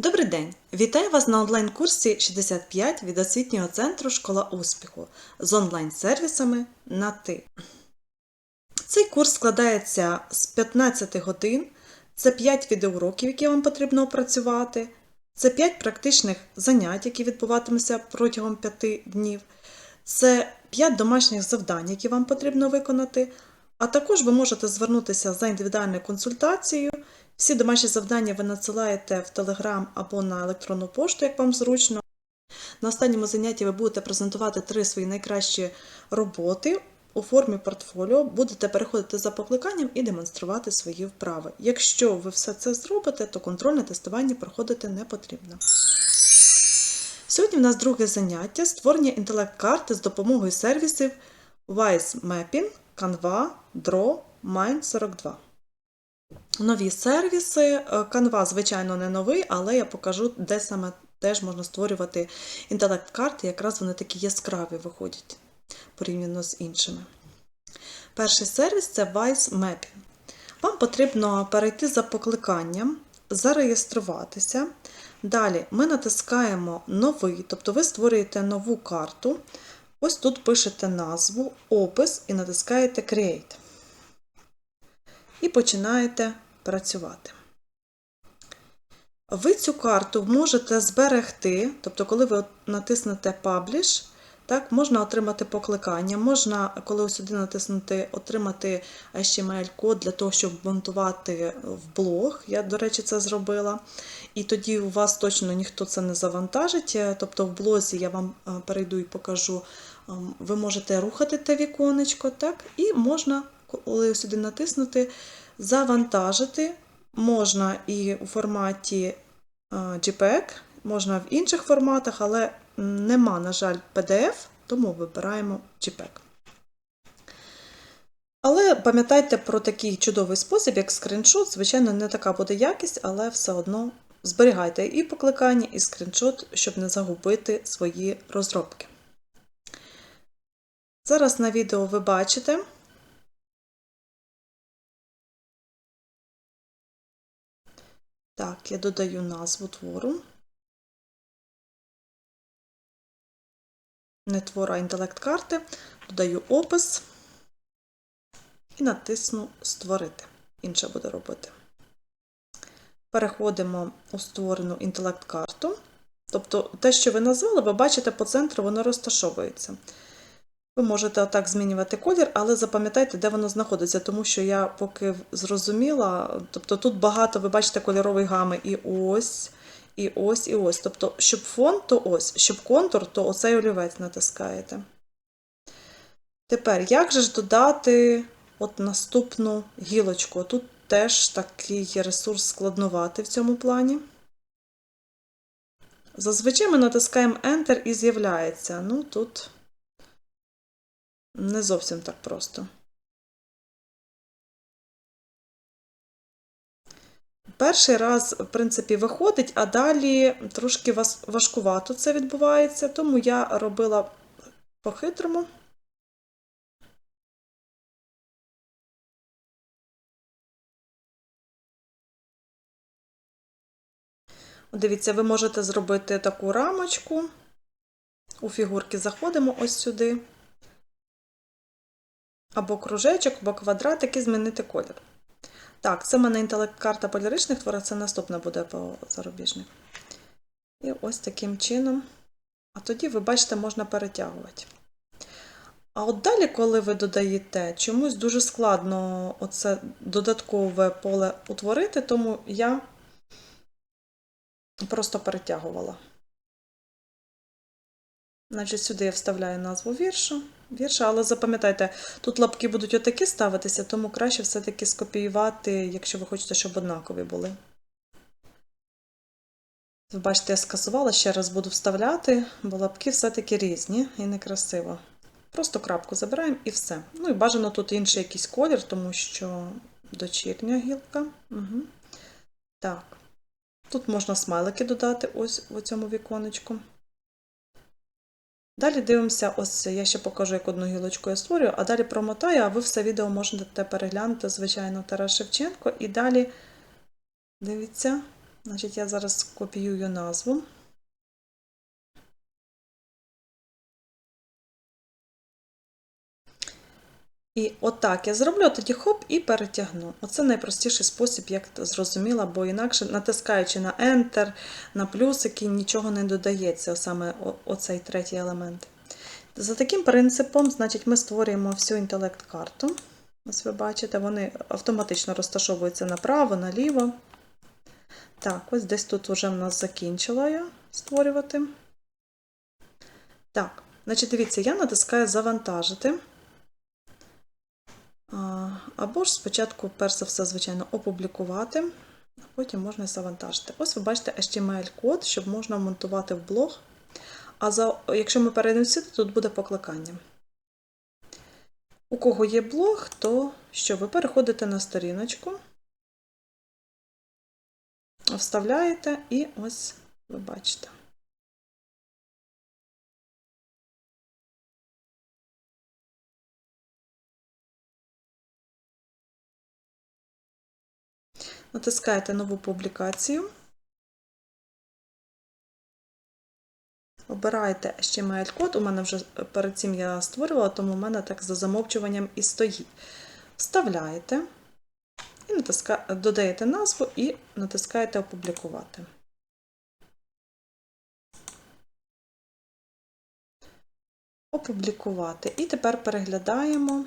Добрий день! Вітаю вас на онлайн-курсі 65 від освітнього центру Школа успіху з онлайн-сервісами на ти. Цей курс складається з 15 годин, це 5 відеоуроків, які вам потрібно опрацювати, це 5 практичних занять, які відбуватимуться протягом 5 днів, це 5 домашніх завдань, які вам потрібно виконати, а також ви можете звернутися за індивідуальною консультацією. Всі домашні завдання ви надсилаєте в Telegram або на електронну пошту, як вам зручно. На останньому занятті ви будете презентувати три свої найкращі роботи у формі портфоліо, будете переходити за покликанням і демонструвати свої вправи. Якщо ви все це зробите, то контрольне тестування проходити не потрібно. Сьогодні в нас друге заняття створення інтелект-карти з допомогою сервісів Wise Mapping, Canva, Draw, Mind42. Нові сервіси. Е, Canva, звичайно, не новий, але я покажу, де саме теж можна створювати інтелект-карти, якраз вони такі яскраві виходять порівняно з іншими. Перший сервіс це Wise Mapping. Вам потрібно перейти за покликанням, зареєструватися. Далі ми натискаємо новий, тобто ви створюєте нову карту. Ось тут пишете назву, опис і натискаєте Create. І починаєте працювати. Ви цю карту можете зберегти, тобто, коли ви натиснете Publish, так, можна отримати покликання, можна, коли сюди натиснути, отримати HTML-код для того, щоб монтувати в блог. Я, до речі, це зробила. І тоді у вас точно ніхто це не завантажить. Тобто в блозі я вам е, перейду і покажу, ем, ви можете рухати те віконечко, так, і можна, коли сюди натиснути, завантажити. Можна і у форматі е, JPEG, можна в інших форматах, але нема, на жаль, PDF, тому вибираємо JPEG. Але пам'ятайте про такий чудовий спосіб, як скріншот. Звичайно, не така буде якість, але все одно зберігайте і покликання, і скріншот, щоб не загубити свої розробки. Зараз на відео ви бачите. Так, я додаю назву твору. Не твора, а інтелект карти, додаю опис і натисну Створити. Інше буде робити. Переходимо у створену інтелект-карту. Тобто, те, що ви назвали, ви бачите по центру, воно розташовується. Ви можете отак змінювати колір, але запам'ятайте, де воно знаходиться, тому що я поки зрозуміла, тобто тут багато, ви бачите, кольорової гами і ось, і ось, і ось. Тобто, щоб фон, то ось, щоб контур, то оцей олівець натискаєте. Тепер, як же ж додати от наступну гілочку? Тут теж такий ресурс складнувати в цьому плані. Зазвичай ми натискаємо Enter і з'являється. Ну, тут не зовсім так просто. Перший раз, в принципі, виходить, а далі трошки важкувато це відбувається, тому я робила по-хитрому. Дивіться, ви можете зробити таку рамочку. У фігурки заходимо ось сюди. Або кружечок, або квадратик і змінити колір. Так, це в мене інтелект-карта поляричних творів, це наступне буде по зарубіжних. І ось таким чином. А тоді, ви бачите, можна перетягувати. А от далі, коли ви додаєте, чомусь дуже складно оце додаткове поле утворити, тому я просто перетягувала. Значить, сюди я вставляю назву віршу, вірша, але запам'ятайте, тут лапки будуть отакі ставитися, тому краще все-таки скопіювати, якщо ви хочете, щоб однакові були. Ви бачите, я скасувала, ще раз буду вставляти, бо лапки все-таки різні і некрасиво. Просто крапку забираємо і все. Ну і бажано тут інший якийсь колір, тому що дочірня гілка. Угу. Так. Тут можна смайлики додати ось в цьому віконечку. Далі дивимося, ось я ще покажу, як одну гілочку я створюю, а далі промотаю, а ви все відео можете переглянути, звичайно, Тарас Шевченко. І далі, дивіться, Значить, я зараз копіюю назву. І отак я зроблю, тоді хоп і перетягну. Оце найпростіший спосіб, як зрозуміла, бо інакше натискаючи на Enter, на плюсики, нічого не додається, саме оцей третій елемент. За таким принципом, значить, ми створюємо всю інтелект-карту. Ось ви бачите, вони автоматично розташовуються направо, наліво. Так, ось десь тут вже в нас закінчила я створювати. Так, значить, дивіться, я натискаю Завантажити. Або ж спочатку, перш за все, звичайно, опублікувати, а потім можна завантажити. Ось ви бачите HTML-код, щоб можна вмонтувати в блог. А за, якщо ми перейдемо сюди, тут буде покликання. У кого є блог, то що ви переходите на сторіночку, вставляєте і ось ви бачите. Натискаєте нову публікацію. Обираєте HTML-код, у мене вже перед цим я створювала, тому у мене так за замовчуванням і стоїть. Вставляєте і натиска... додаєте назву і натискаєте Опублікувати. Опублікувати. І тепер переглядаємо.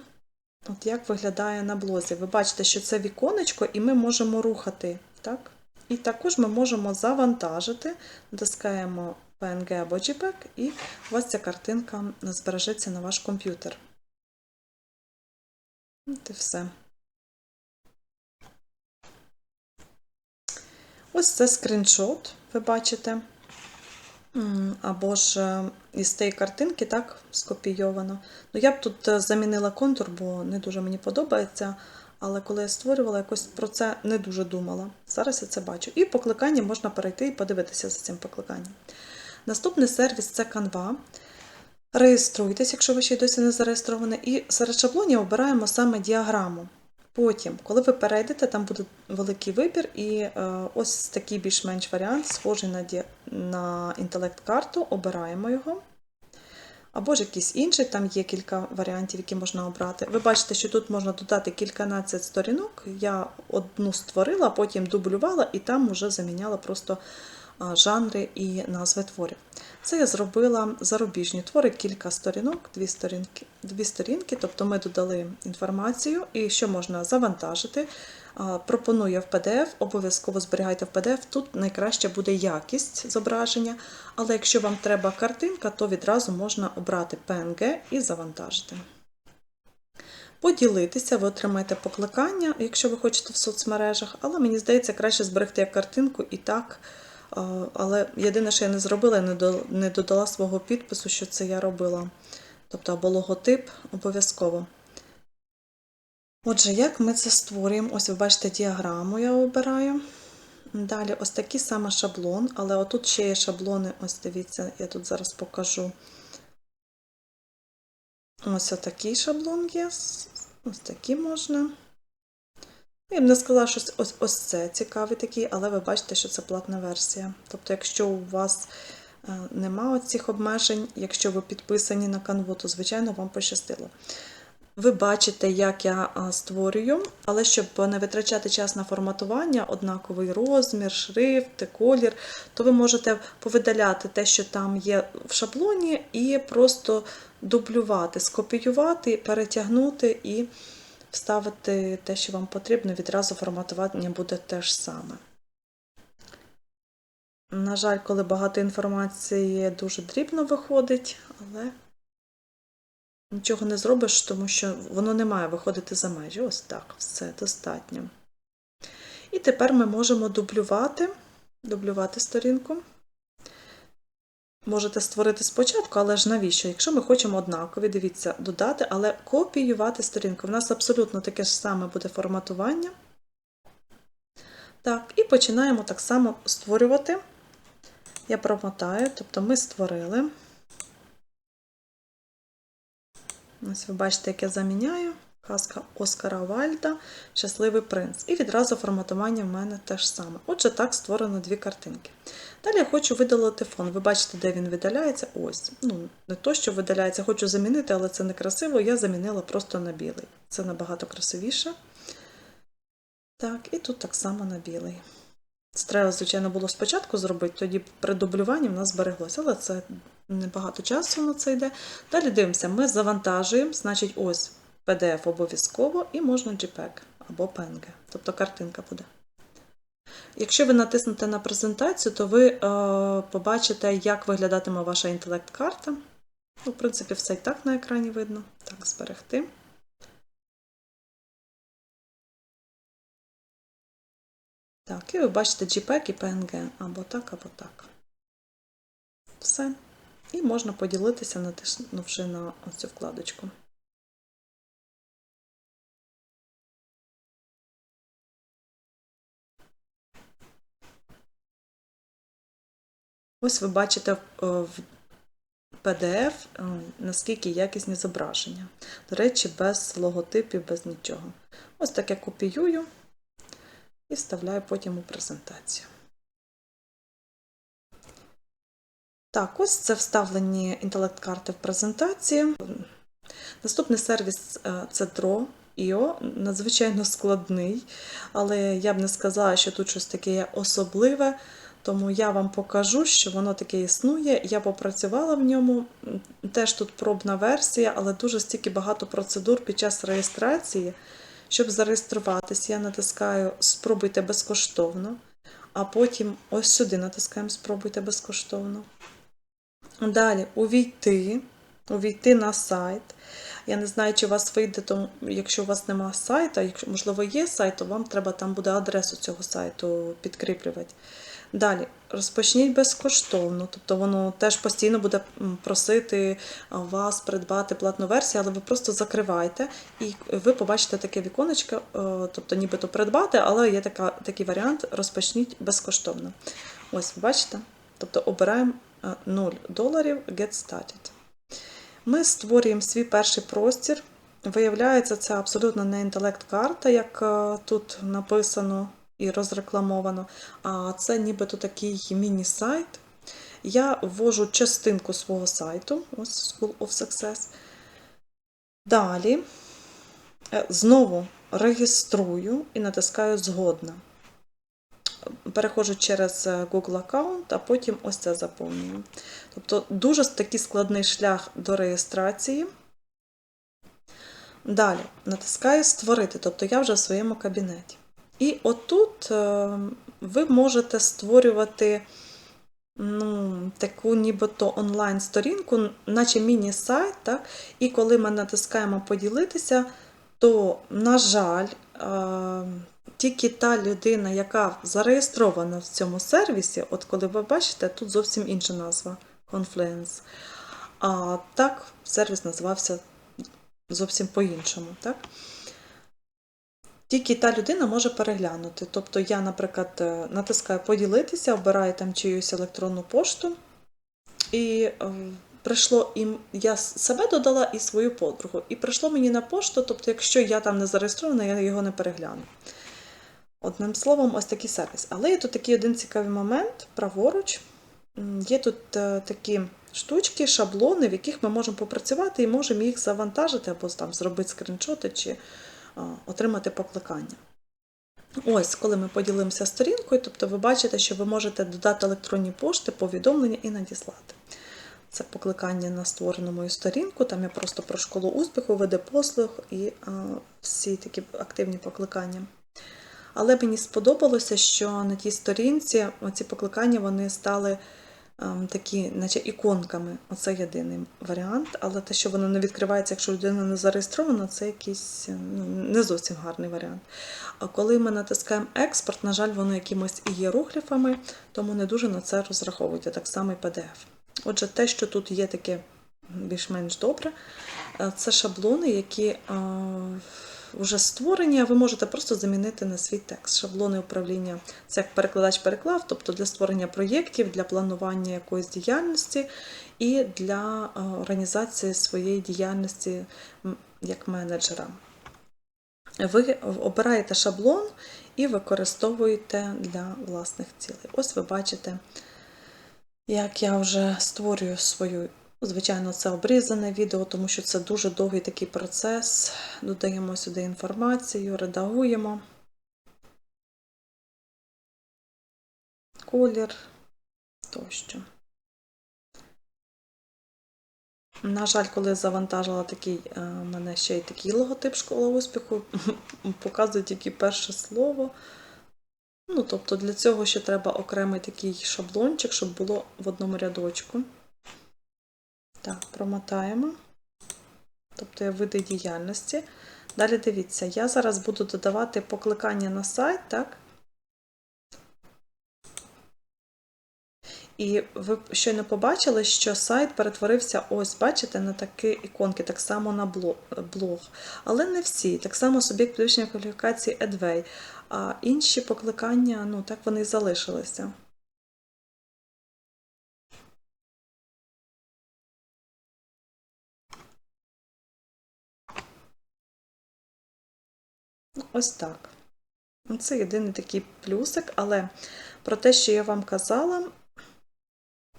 От як виглядає на блозі. Ви бачите, що це віконечко, і ми можемо рухати. так? І також ми можемо завантажити, натискаємо PNG або JPEG, і у вас ця картинка збережеться на ваш комп'ютер. От і все. Ось це скріншот, ви бачите. Або ж е, із тієї картинки, так, скопійовано. Ну, я б тут е, замінила контур, бо не дуже мені подобається. Але коли я створювала, якось про це не дуже думала. Зараз я це бачу. І покликання можна перейти і подивитися за цим покликанням. Наступний сервіс це Canva. Реєструйтесь, якщо ви ще й досі не зареєстровані, і серед шаблонів обираємо саме діаграму. Потім, коли ви перейдете, там буде великий вибір, і е, ось такий більш-менш варіант, схожий на на інтелект-карту, обираємо його. Або ж якийсь інший, там є кілька варіантів, які можна обрати. Ви бачите, що тут можна додати кільканадцять сторінок. Я одну створила, потім дублювала і там вже заміняла просто жанри і назви творів. Це я зробила зарубіжні твори, кілька сторінок, дві сторінки, дві сторінки, тобто ми додали інформацію і що можна завантажити. Пропоную в PDF, обов'язково зберігайте в PDF. Тут найкраще буде якість зображення, але якщо вам треба картинка, то відразу можна обрати PNG і завантажити. Поділитися, ви отримаєте покликання, якщо ви хочете в соцмережах, але мені здається, краще зберегти як картинку і так. Але єдине, що я не зробила, я не додала свого підпису, що це я робила. Тобто або логотип обов'язково. Отже, як ми це створюємо? Ось ви бачите, діаграму я обираю. Далі ось такий саме шаблон, але отут ще є шаблони, ось дивіться, я тут зараз покажу. Ось такий шаблон є. Ось такий можна. Я б не сказала, що ось ось це цікавий такий, але ви бачите, що це платна версія. Тобто, якщо у вас е, нема цих обмежень, якщо ви підписані на канву, то, звичайно, вам пощастило. Ви бачите, як я створюю, але щоб не витрачати час на форматування, однаковий розмір, шрифт, колір, то ви можете повидаляти те, що там є в шаблоні, і просто дублювати, скопіювати, перетягнути і вставити те, що вам потрібно, відразу форматування буде те ж саме. На жаль, коли багато інформації дуже дрібно виходить, але нічого не зробиш, тому що воно не має виходити за межі. Ось так, все достатньо. І тепер ми можемо дублювати, дублювати сторінку. Можете створити спочатку, але ж навіщо? Якщо ми хочемо однакові, дивіться, додати, але копіювати сторінку. У нас абсолютно таке ж саме буде форматування. Так, і починаємо так само створювати. Я промотаю, тобто ми створили. Ось ви бачите, як я заміняю. Казка Оскара Вальда Щасливий принц. І відразу форматування в мене теж саме. Отже, так створено дві картинки. Далі я хочу видалити фон. Ви бачите, де він видаляється. Ось. Ну, не то, що видаляється, хочу замінити, але це некрасиво. Я замінила просто на білий. Це набагато красивіше. Так, і тут так само на білий. Це треба, звичайно, було спочатку зробити, тоді при дублюванні в нас збереглося, але це небагато часу на це йде. Далі дивимося, ми завантажуємо, значить, ось PDF обов'язково і можна JPEG або PNG, тобто картинка буде. Якщо ви натиснете на презентацію, то ви е, побачите, як виглядатиме ваша інтелект-карта. Ну, в принципі, все і так на екрані видно. Так, зберегти. Так, і ви бачите JPEG і PNG або так, або так. Все. І можна поділитися, натиснувши на цю вкладочку. Ось ви бачите е, в PDF, е, наскільки якісні зображення. До речі, без логотипів, без нічого. Ось так я копіюю і вставляю потім у презентацію. Так, ось це вставлені інтелект-карти в презентації. Наступний сервіс е, це Draw.io, надзвичайно складний, але я б не сказала, що тут щось таке особливе, тому я вам покажу, що воно таке існує. Я попрацювала в ньому, теж тут пробна версія, але дуже стільки багато процедур під час реєстрації. Щоб зареєструватися, я натискаю Спробуйте безкоштовно, а потім ось сюди натискаємо Спробуйте безкоштовно. Далі увійти, увійти на сайт. Я не знаю, чи у вас вийде, тому, якщо у вас немає сайту, якщо, можливо, є сайт, то вам треба там буде адресу цього сайту підкріплювати. Далі, розпочніть безкоштовно, тобто воно теж постійно буде просити вас придбати платну версію, але ви просто закривайте і ви побачите таке віконечко, е, тобто нібито придбати, але є така, такий варіант розпочніть безкоштовно. Ось, бачите? Тобто обираємо 0 доларів Get Started. Ми створюємо свій перший простір. Виявляється, це абсолютно не інтелект-карта, як е, тут написано і розрекламовано. А це нібито такий міні-сайт. Я ввожу частинку свого сайту, ось School of Success. Далі е, знову реєструю і натискаю Згодна. Переходжу через е, Google аккаунт, а потім ось це заповнюю. Тобто дуже такий складний шлях до реєстрації. Далі натискаю Створити, тобто я вже в своєму кабінеті. І отут е, ви можете створювати ну, таку нібито онлайн-сторінку, наче міні-сайт. так? І коли ми натискаємо поділитися, то, на жаль, е, тільки та людина, яка зареєстрована в цьому сервісі, от коли ви бачите, тут зовсім інша назва Confluence. А так, сервіс називався зовсім по-іншому. так? Тільки та людина може переглянути. Тобто я, наприклад, е, натискаю поділитися, обираю там чиюсь електронну пошту, і е, прийшло і я себе додала і свою подругу. І прийшло мені на пошту, тобто, якщо я там не зареєстрована, я його не перегляну. Одним словом, ось такий сервіс. Але є тут такий один цікавий момент, праворуч. Є тут е, такі штучки, шаблони, в яких ми можемо попрацювати і можемо їх завантажити або там зробити скріншоти чи отримати покликання. Ось, коли ми поділимося сторінкою, тобто ви бачите, що ви можете додати електронні пошти, повідомлення і надіслати. Це покликання на створену мою сторінку, там я просто про школу успіху, види послуг і а, всі такі активні покликання. Але мені сподобалося, що на тій сторінці ці покликання вони стали такі, наче іконками. Оце єдиний варіант. Але те, що воно не відкривається, якщо людина не зареєстрована, це якийсь ну, не зовсім гарний варіант. А коли ми натискаємо експорт, на жаль, воно якимось і є ругліфами, тому не дуже на це розраховуйте, так само і PDF. Отже, те, що тут є таке більш-менш добре, е, це шаблони, які. Вже створені, а ви можете просто замінити на свій текст. Шаблони управління це як перекладач переклав, тобто для створення проєктів, для планування якоїсь діяльності і для е, організації своєї діяльності як менеджера. ви обираєте шаблон і використовуєте для власних цілей. Ось ви бачите, як я вже створюю свою. Звичайно, це обрізане відео, тому що це дуже довгий такий процес. Додаємо сюди інформацію, редагуємо. Колір тощо. На жаль, коли завантажила такий, е, мене ще й такий логотип школа успіху, показує тільки перше слово. Ну, тобто для цього ще треба окремий такий шаблончик, щоб було в одному рядочку. Так, промотаємо. Тобто є види діяльності. Далі дивіться, я зараз буду додавати покликання на сайт, так? І ви щойно побачили, що сайт перетворився, ось, бачите, на такі іконки, так само на блог. Але не всі. Так само суб'єкт підвищення кваліфікації Edway. А інші покликання, ну, так вони і залишилися. Ось так. Це єдиний такий плюсик, але про те, що я вам казала,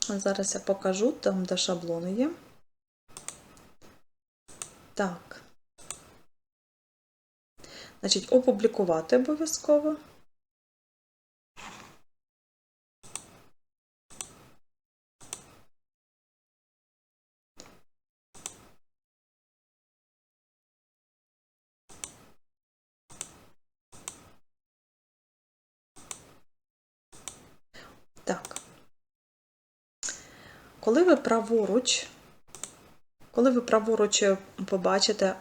зараз я покажу там, де шаблони є. Так. Значить, опублікувати обов'язково. Так. Коли ви праворуч, коли ви праворуч побачите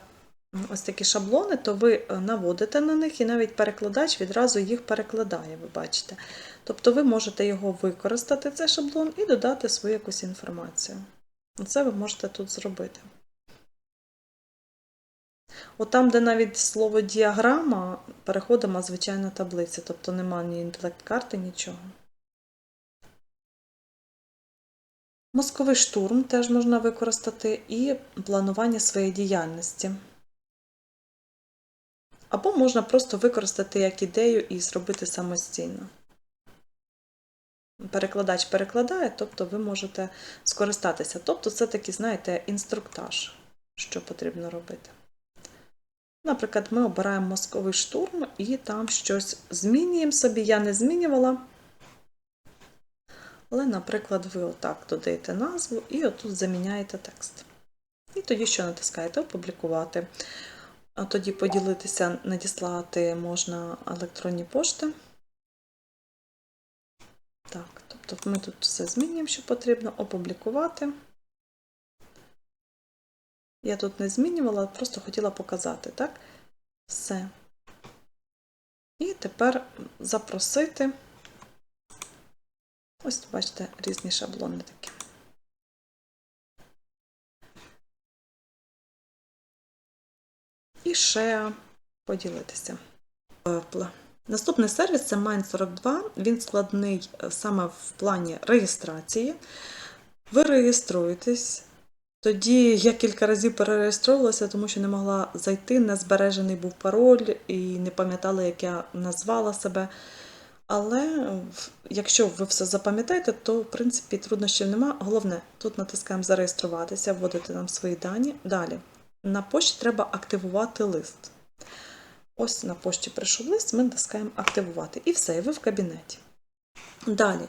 ось такі шаблони, то ви наводите на них і навіть перекладач відразу їх перекладає, ви бачите. Тобто ви можете його використати, цей шаблон, і додати свою якусь інформацію. Це ви можете тут зробити. От там, де навіть слово діаграма, переходимо звичайна таблиця, тобто немає ні інтелект-карти, нічого. Мозковий штурм теж можна використати і планування своєї діяльності. Або можна просто використати як ідею і зробити самостійно. Перекладач перекладає, тобто ви можете скористатися. Тобто, це такий, знаєте, інструктаж, що потрібно робити. Наприклад, ми обираємо мозковий штурм і там щось змінюємо собі. Я не змінювала. Але, наприклад, ви отак додаєте назву і отут заміняєте текст. І тоді що натискаєте Опублікувати. А тоді поділитися, надіслати можна електронні пошти. Так, тобто ми тут все змінюємо, що потрібно, опублікувати. Я тут не змінювала, просто хотіла показати, так? Все. І тепер запросити. Ось, бачите, різні шаблони такі. І ще поділитися. Наступний сервіс це Mind42. Він складний е, саме в плані реєстрації. Ви реєструєтесь. Тоді я кілька разів перереєструвалася, тому що не могла зайти, не збережений був пароль і не пам'ятала, як я назвала себе. Але якщо ви все запам'ятаєте, то в принципі труднощів нема. Головне, тут натискаємо Зареєструватися, вводити нам свої дані. Далі. На пошті треба активувати лист. Ось на пошті прийшов лист, ми натискаємо Активувати. І все, і ви в кабінеті. Далі.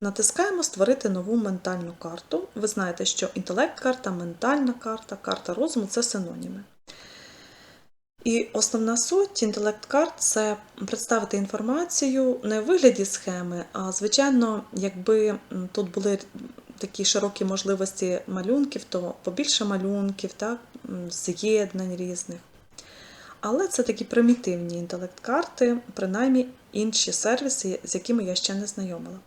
Натискаємо Створити нову ментальну карту. Ви знаєте, що інтелект-карта, ментальна карта, карта розуму це синоніми. І основна суть інтелект-карт це представити інформацію не в вигляді схеми, а звичайно, якби тут були такі широкі можливості малюнків, то побільше малюнків, так, з'єднань різних. Але це такі примітивні інтелект-карти, принаймні інші сервіси, з якими я ще не знайомила.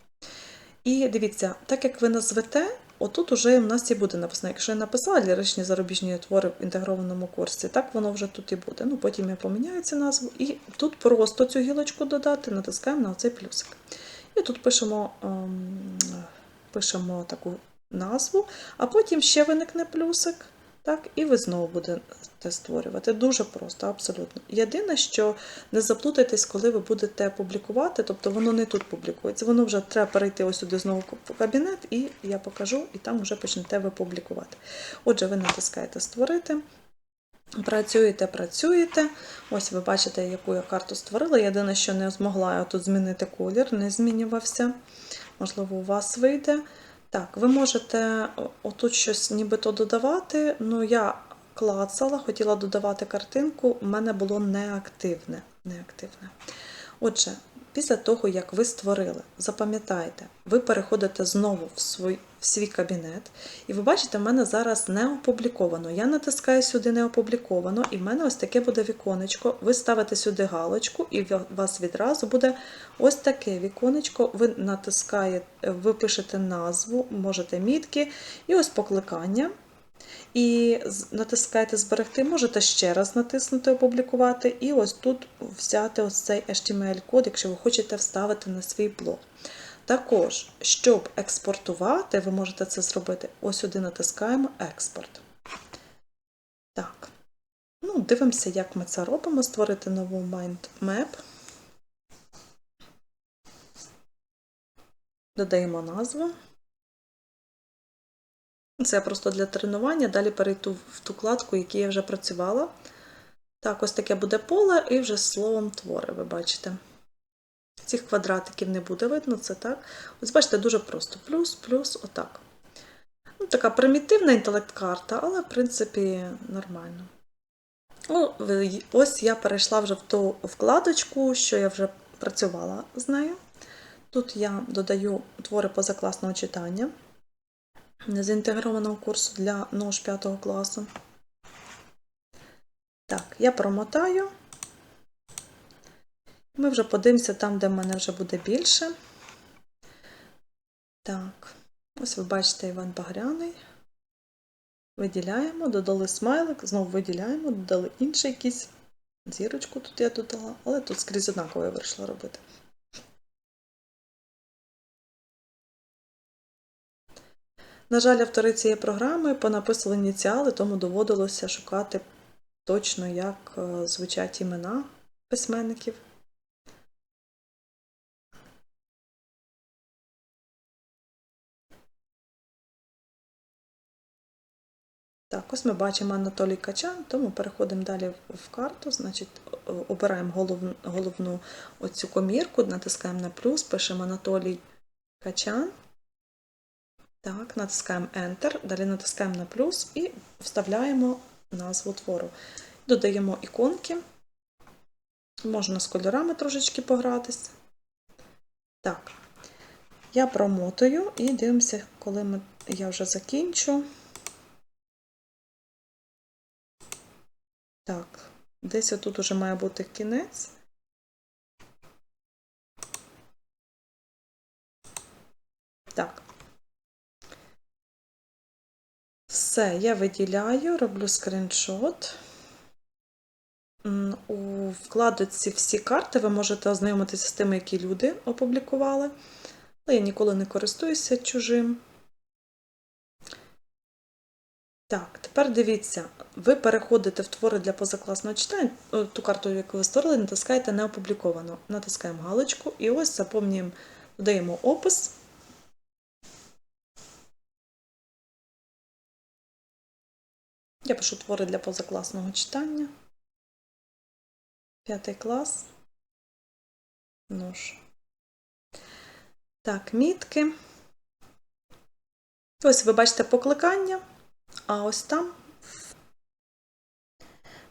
І дивіться, так як ви назвете, отут уже в нас і буде написано. Якщо я написала ліричні зарубіжні твори в інтегрованому курсі, так воно вже тут і буде. Ну, Потім я поміняю цю назву. І тут просто цю гілочку додати, натискаємо на цей плюсик. І тут пишемо, ем, пишемо таку назву, а потім ще виникне плюсик. Так, і ви знову будете створювати. Дуже просто, абсолютно. Єдине, що не заплутайтесь, коли ви будете публікувати, тобто воно не тут публікується, воно вже треба перейти ось сюди знову в кабінет, і я покажу, і там вже почнете ви публікувати. Отже, ви натискаєте Створити. Працюєте, працюєте. Ось ви бачите, яку я карту створила. Єдине, що не змогла я тут змінити колір, не змінювався. Можливо, у вас вийде. Так, ви можете отут щось нібито додавати. Ну, я клацала, хотіла додавати картинку, у мене було неактивне. неактивне. Отже, після того, як ви створили, запам'ятайте, ви переходите знову в свій, в свій кабінет, і ви бачите, в мене зараз не опубліковано. Я натискаю сюди не опубліковано, і в мене ось таке буде віконечко. Ви ставите сюди галочку, і у вас відразу буде ось таке віконечко. Ви натискаєте, ви пишете назву, можете мітки, і ось покликання. І натискаєте зберегти, можете ще раз натиснути Опублікувати, і ось тут взяти ось цей HTML-код, якщо ви хочете вставити на свій блог. Також, щоб експортувати, ви можете це зробити. Ось сюди натискаємо Експорт. Так. Ну, Дивимося, як ми це робимо. Створити нову Mind Map. Додаємо назву. Це просто для тренування. Далі перейду в ту кладку, якій я вже працювала. Так, ось таке буде поле, і вже словом твори, ви бачите. Цих квадратиків не буде видно, це так. Ось бачите, дуже просто. Плюс, плюс, отак. Ну, Така примітивна інтелект-карта, але, в принципі, нормально. О, ось я перейшла вже в ту вкладочку, що я вже працювала з нею. Тут я додаю твори позакласного читання з інтегрованого курсу для НОЖ 5 класу. Так, я промотаю. Ми вже подивимося там, де в мене вже буде більше. Так, ось ви бачите Іван Багряний. Виділяємо, додали смайлик, знову виділяємо, додали інший якийсь. Зірочку тут я додала, але тут скрізь однаково я вирішила робити. На жаль, автори цієї програми понаписали ініціали, тому доводилося шукати точно, як е, звучать імена письменників. Так, ось ми бачимо Анатолій Качан, тому переходимо далі в карту, значить, обираємо головну, головну оцю комірку, натискаємо на плюс, пишемо Анатолій Качан. Так, натискаємо Enter, далі натискаємо на плюс і вставляємо назву твору. Додаємо іконки. Можна з кольорами трошечки погратися. Так, я промотую і дивимося, коли ми, я вже закінчу. Так, десь отут уже має бути кінець. Так. Все, я виділяю, роблю скріншот. У вкладці всі карти ви можете ознайомитися з тими, які люди опублікували. Але я ніколи не користуюся чужим. Так, тепер дивіться, ви переходите в твори для позакласного читання, ту карту, яку ви створили, натискаєте не опубліковано. Натискаємо галочку і ось заповнюємо, додаємо опис. Я пишу твори для позакласного читання. П'ятий клас. Нож. Так, мітки. Ось ви бачите покликання, а ось там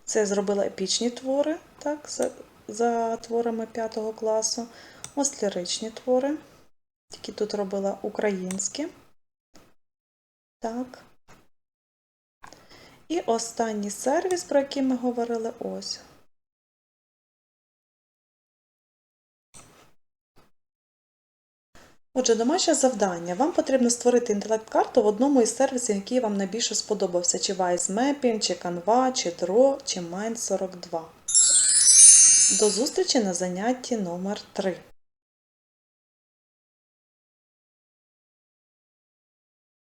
це я зробила епічні твори, так, за, за творами 5 класу. Ось ліричні твори. Тільки тут робила українські. Так. І останній сервіс, про який ми говорили, ось. Отже, домашнє завдання. Вам потрібно створити інтелект-карту в одному із сервісів, який вам найбільше сподобався: чи Wise Mapping, чи Canva, чи Draw, чи Mind42. До зустрічі на занятті номер 3